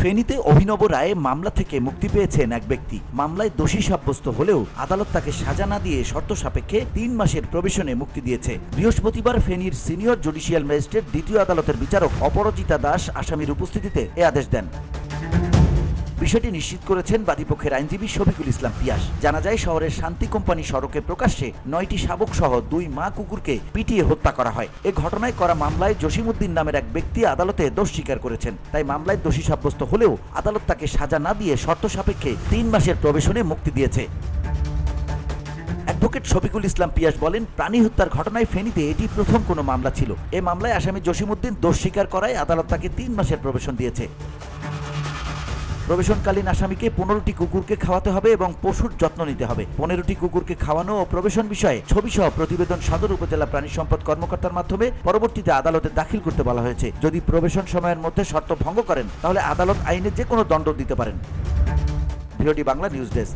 ফেনীতে অভিনব রায়ে মামলা থেকে মুক্তি পেয়েছেন এক ব্যক্তি। মামলায় দোষী সাব্যস্ত হলেও আদালত তাকে সাজা না দিয়ে শর্ত সাপেক্ষে তিন মাসের প্রবেশনে মুক্তি দিয়েছে। বৃহস্পতিবার ফেনীর সিনিয়র জুডিশিয়াল ম্যাজিস্ট্রেট, দ্বিতীয় আদালতের বিচারক অপরাজিতা দাস আসামির উপস্থিতিতে এ আদেশ দেন। বিষয়টি নিশ্চিত করেছেন বাদীপক্ষের আইনজীবী শফিকুল ইসলাম পিয়াস। জানা যায়, শহরের শান্তি কোম্পানি সড়কে প্রকাশ্যে নয়টি শাবক সহ দুই মা কুকুরকে পিটিয়ে হত্যা করা হয়। এ ঘটনায় করা মামলায় জসিমউদ্দিন নামের এক ব্যক্তি আদালতে দোষ স্বীকার করেছেন। তাই মামলায় দোষী সাব্যস্ত হলেও আদালত তাকে সাজা না দিয়ে শর্ত সাপেক্ষে তিন মাসের প্রবেশনে মুক্তি দিয়েছে। অ্যাডভোকেট শফিকুল ইসলাম পিয়াস বলেন, প্রাণী হত্যার ঘটনায় ফেনীতে এটি প্রথম কোনো মামলা ছিল। এ মামলায় আসামি জসিমউদ্দিন দোষ স্বীকার করায় আদালত তাকে তিন মাসের প্রবেশন দিয়েছে। প্রবেশনকালীন আসামিকে পনেরোটি কুকুরকে খাওয়াতে হবে এবং পশুর যত্ন নিতে হবে। পনেরোটি কুকুরকে খাওয়ানো ও প্রবেশন বিষয়ে ছবি সহ প্রতিবেদন সদর উপজেলা প্রাণী সম্পদ কর্মকর্তার মাধ্যমে পরবর্তীতে আদালতে দাখিল করতে বলা হয়েছে। যদি প্রবেশন সময়ের মধ্যে শর্ত ভঙ্গ করেন, তাহলে আদালত আইনে যে কোনো দণ্ড দিতে পারেন। ভিডিওটি বাংলা নিউজ ডেস্ক।